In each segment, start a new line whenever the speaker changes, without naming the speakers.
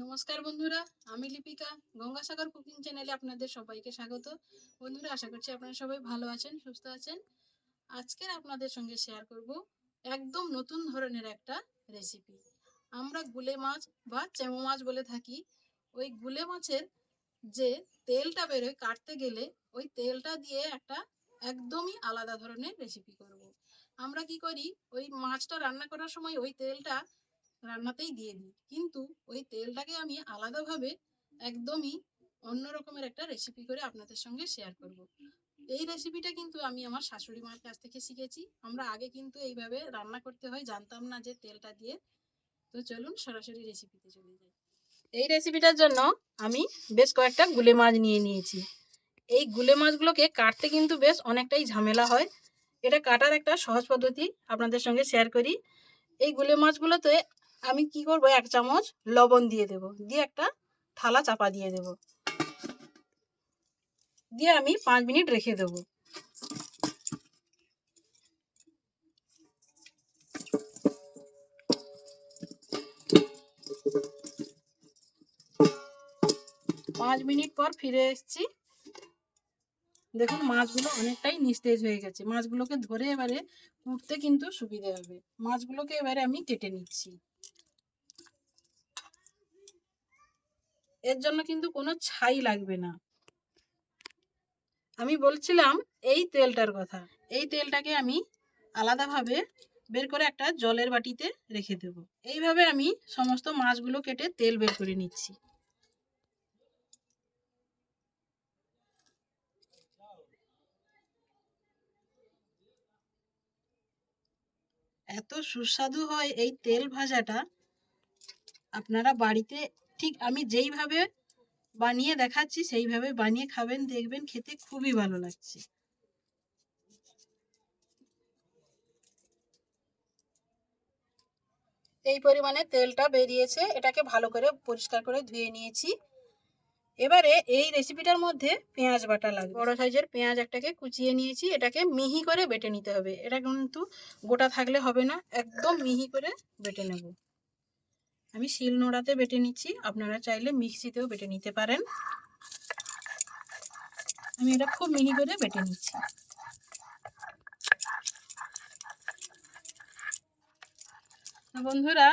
নমস্কার বন্ধুরা, আমি লিপিকা, গঙ্গাসাগর কুকিং চ্যানেলে আপনাদের সবাইকে স্বাগত। বন্ধুরা, আশা করছি আপনারা সবাই ভালো আছেন, সুস্থ আছেন। আজকের আপনাদের সঙ্গে শেয়ার করব একদম নতুন ধরনের একটা রেসিপি আমরা গুলে মাছ বা চেমো মাছ বলে থাকি। ওই গুলে মাছের যে তেলটা বেরোয় কাটতে গেলে, ওই তেলটা দিয়ে একটা একদমই আলাদা ধরনের রেসিপি করব। আমরা কি করি, ওই মাছটা রান্না করার সময় ওই তেলটা রান্নাতেই দিয়ে দিই। কিন্তু ওই তেলটাকে আমি আলাদাভাবে একদমই অন্য রকমের একটা রেসিপি করে আপনাদের সঙ্গে শেয়ার করব। এই রেসিপিটা কিন্তু আমি আমার শাশুড়ি মার কাছ থেকে শিখেছি। আমরা আগে কিন্তু এইভাবে রান্না করতে হয়, জানতাম না যে তেলটা দিয়ে। তো চলুন সরাসরি রেসিপিতে চলে যাই। এই রেসিপিটার জন্য আমি বেশ কয়েকটা গুলে মাছ নিয়ে নিয়েছি। এই গুলে মাছগুলোকে কাটতে কিন্তু বেশ অনেকটাই ঝামেলা হয়। এটা কাটার একটা সহজ পদ্ধতি আপনাদের সঙ্গে শেয়ার করি। এই গুলে মাছগুলোতে আমি কি করব? এক চামচ লবণ দিয়ে দেব। দিয়ে একটা থালা চাপা দিয়ে দেব। দিয়ে আমি পাঁচ মিনিট রেখে দেব। পাঁচ মিনিট পর ফিরে এসেছি। দেখুন, মাছগুলো অনেকটাই নিস্তেজ হয়ে গেছে। মাছগুলোকে ধরে এবারে কুটতে কিন্তু সুবিধে হবে। মাছগুলোকে এবারে আমি কেটে নিচ্ছি। এর জন্য কিন্তু কোনো ছাই লাগবে না। আমি বলছিলাম এই তেলটার কথা। এই তেলটাকে আমি আলাদাভাবে বের করে একটা জলের বাটিতে রেখে দেব। এইভাবে আমি সমস্ত মাছগুলো কেটে তেল বের করে নিচ্ছি। এত সুস্বাদু হয় এই তেল ভাজাটা। আপনারা বাড়িতে ঠিক আমি যেইভাবে বানিয়ে দেখাচ্ছি, সেইভাবে বানিয়ে খাবেন, দেখবেন খেতে খুবই ভালো লাগছে। এই পরিমাণে তেলটা বেরিয়েছে, এটাকে ভালো করে পরিষ্কার করে ধুয়ে নিয়েছি। এবারে এই রেসিপিটার মধ্যে পেঁয়াজ বাটা লাগবে। বড় সাইজের পেঁয়াজ একটাকে কুচিয়ে নিয়েছি, এটাকে মিহি করে বেটে নিতে হবে। এটা কিন্তু গোটা থাকলে হবে না, একদম মিহি করে বেটে নেব। আমি শিল নোড়াতে বেটে নিচ্ছি। আপনারা চাইলে মিক্সিতেও বেটে নিতে পারেন। আমি এটা খুব মিহি করে বেটে নিচ্ছি। বন্ধুরা,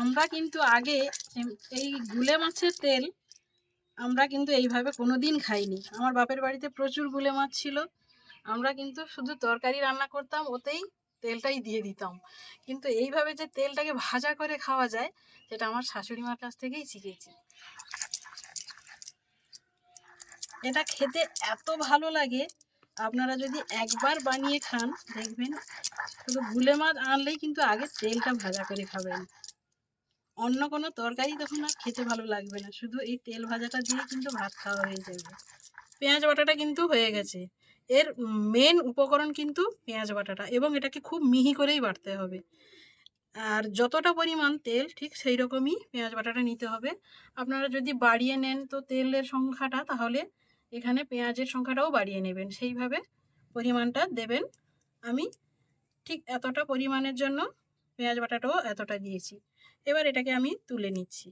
আমরা কিন্তু আগে এই গুলে মাছের তেল আমরা কিন্তু এইভাবে কোনো দিন খাইনি। আমার বাপের বাড়িতে প্রচুর গুলে মাছ ছিল। আমরা কিন্তু শুধু তরকারি রান্না করতাম, ওতেই তেলটাই দিয়ে দিতাম। কিন্তু এইভাবে যে তেলটাকে ভাজা করে খাওয়া যায়, সেটা আমার শাশুড়ি মার কাছ থেকেই শিখেছি। এটা খেতে এত ভালো লাগে, আপনারা যদি একবার বানিয়ে খান, দেখবেন শুধু ভুলে মাছ আনলেই কিন্তু আগে তেলটা ভাজা করে খাবেন। অন্য কোনো তরকারি তখন আর খেতে ভালো লাগবে না, শুধু এই তেল ভাজাটা দিয়ে কিন্তু ভাত খাওয়া হয়ে যাবে। পেঁয়াজ বাটাটা কিন্তু হয়ে গেছে। এর মেন উপকরণ কিন্তু পেঁয়াজ বাটাটা এবং এটাকে খুব মিহি করেই বাটতে হবে। আর যতটা পরিমাণ তেল, ঠিক সেই রকমই পেঁয়াজ বাটাটা নিতে হবে। আপনারা যদি বাড়িয়ে নেন তো তেলের সংখ্যাটা, তাহলে এখানে পেঁয়াজের সংখ্যাটাও বাড়িয়ে নেবেন। সেইভাবে পরিমাণটা দেবেন। আমি ঠিক এতটা পরিমাণের জন্য পেঁয়াজ বাটাটাও এতটা দিয়েছি। এবার এটাকে আমি তুলে নিচ্ছি।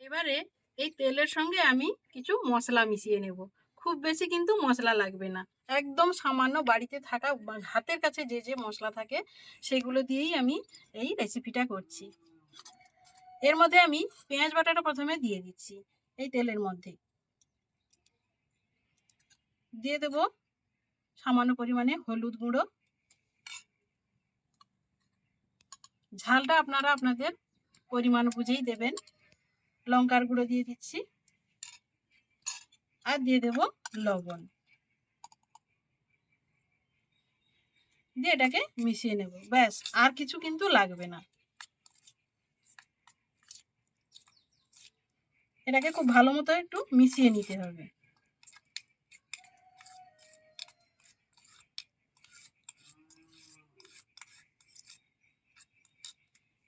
এবারে এই তেলের সঙ্গে আমি কিছু মশলা মিশিয়ে নেব। খুব বেশি কিন্তু মশলা লাগবে না। একদম সামান্য বাড়িতে থাকা হাতের কাছে যে যে মশলা থাকে, সেগুলো দিয়েই আমি এই রেসিপিটা করছি। এর মধ্যে আমি পেঁয়াজ বাটাটা প্রথমে দিয়ে দিচ্ছি এই তেলের মধ্যে। দিয়ে দেব সামান্য পরিমাণে হলুদ গুঁড়ো। ঝালটা আপনারা আপনাদের পরিমাণ বুঝেই দেবেন। লঙ্কার গুঁড়ো দিয়ে দিচ্ছি। আর দিয়ে দেব লবণ। দিয়ে এটাকে মিশিয়ে নেব। ব্যাস, আর কিছু কিন্তু লাগবে না। এটাকে খুব ভালো মতো একটু মিশিয়ে নিতে হবে।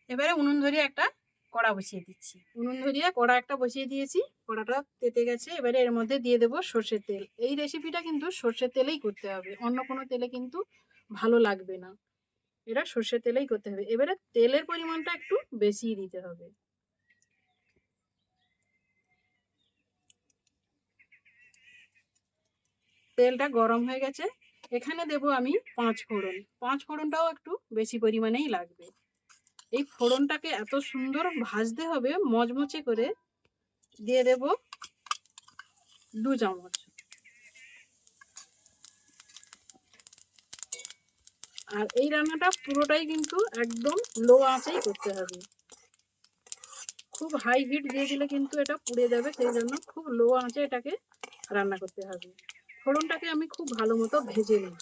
এবারে উনুন ধরিয়ে একটা কড়া বসিয়ে দিচ্ছি। উনুন ধরিয়ে কড়া একটা বসিয়ে দিয়েছি, কড়াটা তেতে গেছে, এবারে এর মধ্যে দিয়ে দেবো সর্ষের তেল। এই রেসিপিটা কিন্তু সর্ষের তেলেই করতে হবে, অন্য কোনো তেলে কিন্তু ভালো লাগবে না। এটা সর্ষের তেলেই করতে হবে। এবারে তেলের পরিমাণটা একটু বেশি দিতে হবে। তেলটা গরম হয়ে গেছে। এখানে দেব আমি পাঁচ ফোড়ন। পাঁচ ফোড়নটাও একটু বেশি পরিমাণেই লাগবে। এই ফোড়নটাকে এত সুন্দর ভাজতে হবে, মচমচে করে দিয়ে দেব দু চামচ। আর এই রান্নাটা পুরোটাই কিন্তু একদম লো আঁচেই করতে হবে। খুব হাই হিট দিয়ে দিলে কিন্তু এটা পুড়ে যাবে, সেই জন্য খুব লো আঁচে এটাকে রান্না করতে হবে। ফোড়নটাকে আমি খুব ভালো মতো ভেজে নেব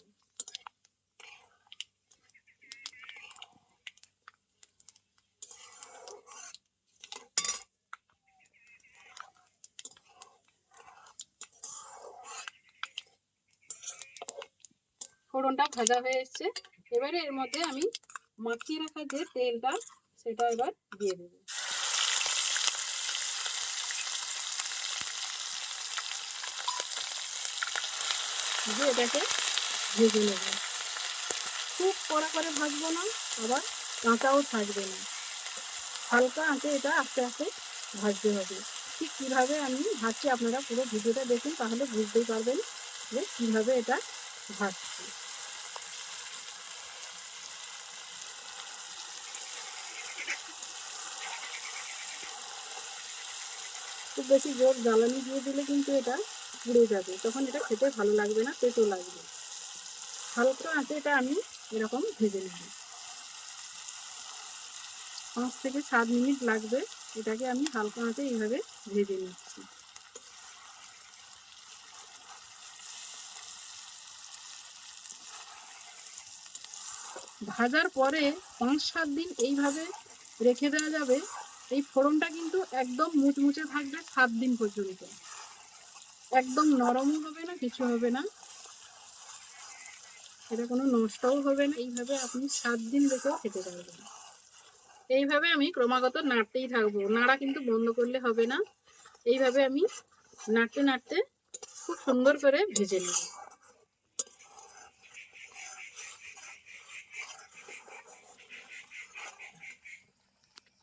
ফোড়নটা ভাজা হয়ে এসছে। এবারে এর মধ্যে আমি মাখিয়ে রাখা যে তেলটা, সেটা এবার দিয়ে দেব। এটাকে ভেজে নেব। খুব কড়া করে ভাজবো না, আবার কাঁচাও থাকবে না। হালকা আঁচে এটা আস্তে আস্তে ভাজতে হবে। ঠিক কীভাবে আমি ভাজছি আপনারা পুরো ভিডিওটা দেখুন, তাহলে বুঝতেই পারবেন যে কীভাবে এটা ভাজছি। খুব বেশি জোর জ্বালানি দিয়ে দিলে কিন্তু এটা পুড়ে যাবে। তখন এটা খেতে ভালো লাগবে না তেতো লাগবে। হালকা আঁচে এটা আমি এরকম ভেজে নেব। পাঁচ থেকে সাত মিনিট লাগবে এটাকে আমি হালকা আঁচে এইভাবে ভেজে নিচ্ছি। ভাজার পরে পাঁচ সাত দিন এইভাবে রেখে দেওয়া যাবে এই ফোড়নটা কিন্তু একদম মুচমুচে থাকবে সাত দিন পর্যন্ত। একদম নরমও হবে না, কিছু হবে না। এটা কোনো নষ্টও হবে না। এইভাবে আপনি সাত দিন রেখেও খেতে পারবেন। এইভাবে আমি ক্রমাগত নাড়তেই থাকব। নাড়া কিন্তু বন্ধ করলে হবে না। এইভাবে আমি নাড়তে নাড়তে খুব সুন্দর করে ভেজে নেব।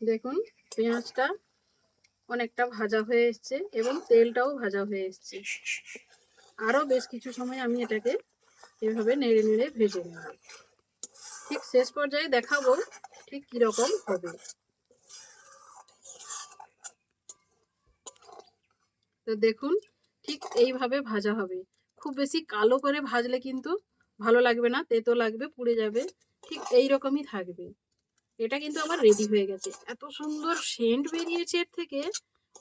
দেখুন পেঁয়াজটা অনেকটা ভাজা হয়ে এসছে এবং তেলটাও ভাজা হয়ে এসছে। আরও বেশ কিছু সময় আমি এটাকে এভাবে নেড়ে নেড়ে ভেজে নেব। ঠিক শেষ পর্যায়ে দেখাবো ঠিক কীরকম হবে। তো দেখুন, ঠিক এইভাবে ভাজা হবে। খুব বেশি কালো করে ভাজলে কিন্তু ভালো লাগবে না, তেতো লাগবে, পুড়ে যাবে। ঠিক এই রকমই থাকবে। এটা কিন্তু আমার রেডি হয়ে গেছে। এত সুন্দর সেন্ট বেরিয়েছে এর থেকে,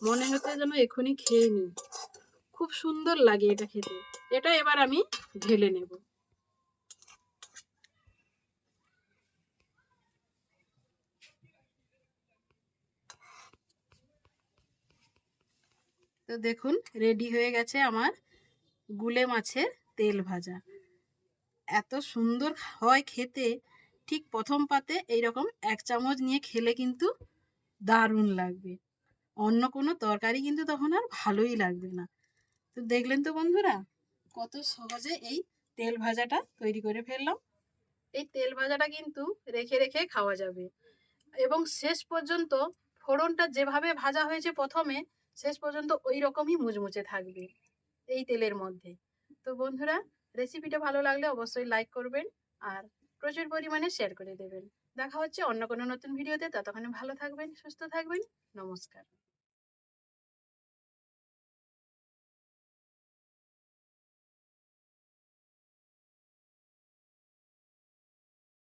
মনে হচ্ছে যেন এখনই খেয়ে নিই। খুব সুন্দর লাগে এটা খেতে। এটা এবার আমি ঢেলে নেব। তো দেখুন রেডি হয়ে গেছে আমার গুলে মাছের তেল ভাজা। এত সুন্দর হয় খেতে। ঠিক প্রথম পাতে এইরকম এক চামচ নিয়ে খেলে কিন্তু দারুণ লাগবে। অন্য কোনো তরকারি কিন্তু তখন আর ভালোই লাগবে না। তো দেখলেন তো বন্ধুরা, কত সহজে এই তেল ভাজাটা তৈরি করে ফেললাম। এই তেল ভাজাটা কিন্তু রেখে রেখে খাওয়া যাবে। এবং শেষ পর্যন্ত ফোড়নটা যেভাবে ভাজা হয়েছে প্রথমে, শেষ পর্যন্ত ওই রকমই মুচমুচে থাকবে এই তেলের মধ্যে। তো বন্ধুরা রেসিপিটা ভালো লাগলে অবশ্যই লাইক করবেন আর প্রচুর পরিমাণে শেয়ার করে দেবেন। দেখা হচ্ছে অন্য কোনো নতুন ভিডিওতে ততক্ষণে ভালো থাকবেন, সুস্থ থাকবেন। নমস্কার।